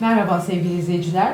Merhaba sevgili izleyiciler.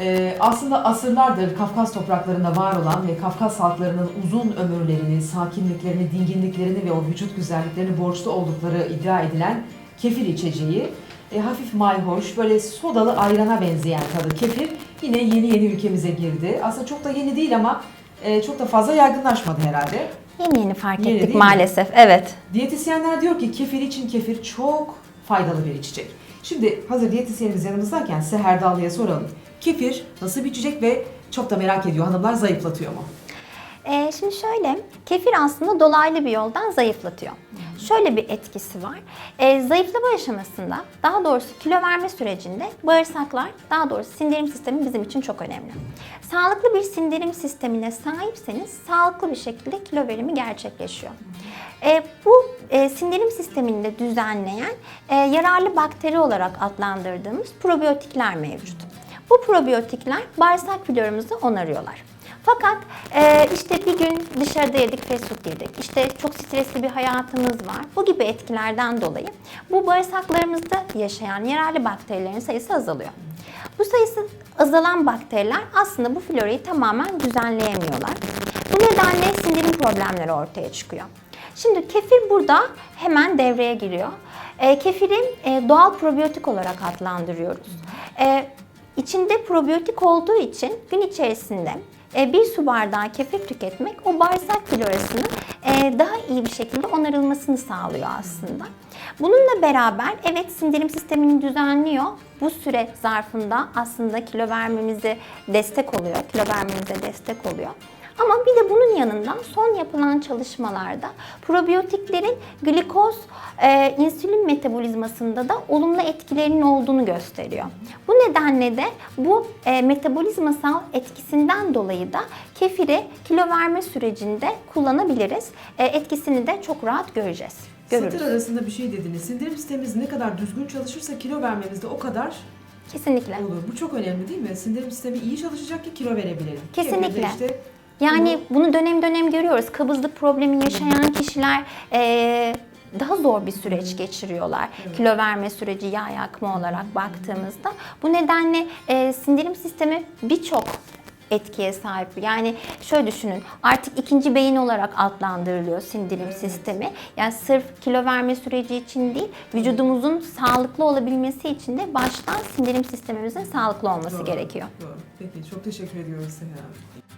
Ee, aslında asırlardır Kafkas topraklarında var olan ve Kafkas halklarının uzun ömürlerini, sakinliklerini, dinginliklerini ve o vücut güzelliklerini borçlu oldukları iddia edilen kefir içeceği, e, hafif mayhoş, böyle sodalı ayrana benzeyen tadı kefir yine yeni yeni ülkemize girdi. Aslında çok da yeni değil ama e, çok da fazla yaygınlaşmadı herhalde. Yeni yeni fark Yeni ettik mi? maalesef. Evet. Diyetisyenler diyor ki kefir için kefir çok faydalı bir içecek. Şimdi hazır diyetisyenimiz yanımızdayken Seher Dallı'ya soralım. Kefir nasıl bir içecek ve çok da merak ediyor hanımlar zayıflatıyor mu? Ee, şimdi şöyle, kefir aslında dolaylı bir yoldan zayıflatıyor. Şöyle bir etkisi var. Ee, zayıflama aşamasında, daha doğrusu kilo verme sürecinde bağırsaklar, daha doğrusu sindirim sistemi bizim için çok önemli. Sağlıklı bir sindirim sistemine sahipseniz sağlıklı bir şekilde kilo verimi gerçekleşiyor. Ee, bu e, sindirim sistemini de düzenleyen e, yararlı bakteri olarak adlandırdığımız probiyotikler mevcut. Bu probiyotikler bağırsak florumuzu onarıyorlar. Fakat e, işte bir gün dışarıda yedik, fast food yedik, işte çok stresli bir hayatımız var. Bu gibi etkilerden dolayı bu bağırsaklarımızda yaşayan yararlı bakterilerin sayısı azalıyor. Bu sayısı azalan bakteriler aslında bu florayı tamamen düzenleyemiyorlar. Bu nedenle sindirim problemleri ortaya çıkıyor. Şimdi kefir burada hemen devreye giriyor. E, kefiri e, doğal probiyotik olarak adlandırıyoruz. E, içinde probiyotik olduğu için gün içerisinde e, bir su bardağı kefir tüketmek o bağırsak florasının e, daha iyi bir şekilde onarılmasını sağlıyor aslında. Bununla beraber evet sindirim sistemini düzenliyor. Bu süre zarfında aslında kilo vermemize destek oluyor. Kilo vermemize destek oluyor. Ama bir de bunun yanında son yapılan çalışmalarda probiyotiklerin glikoz, e, insülin metabolizmasında da olumlu etkilerinin olduğunu gösteriyor. Bu nedenle de bu e, metabolizmasal etkisinden dolayı da kefiri kilo verme sürecinde kullanabiliriz. E, etkisini de çok rahat göreceğiz. Görürüz. Satır arasında bir şey dediniz. Sindirim sistemimiz ne kadar düzgün çalışırsa kilo vermemiz de o kadar Kesinlikle. olur. Bu çok önemli değil mi? Sindirim sistemi iyi çalışacak ki kilo verebilelim. Kesinlikle. Kefir de işte Yani bunu dönem dönem görüyoruz. Kabızlık problemi yaşayan kişiler eee, daha zor bir süreç geçiriyorlar. Kilo verme süreci, yağ yakma olarak baktığımızda. Bu nedenle eee, sindirim sistemi birçok etkiye sahip. Yani şöyle düşünün artık ikinci beyin olarak adlandırılıyor sindirim sistemi. Yani sırf kilo verme süreci için değil vücudumuzun sağlıklı olabilmesi için de baştan sindirim sistemimizin sağlıklı olması Doğru, gerekiyor. Doğru. Peki çok teşekkür ediyoruz Seher.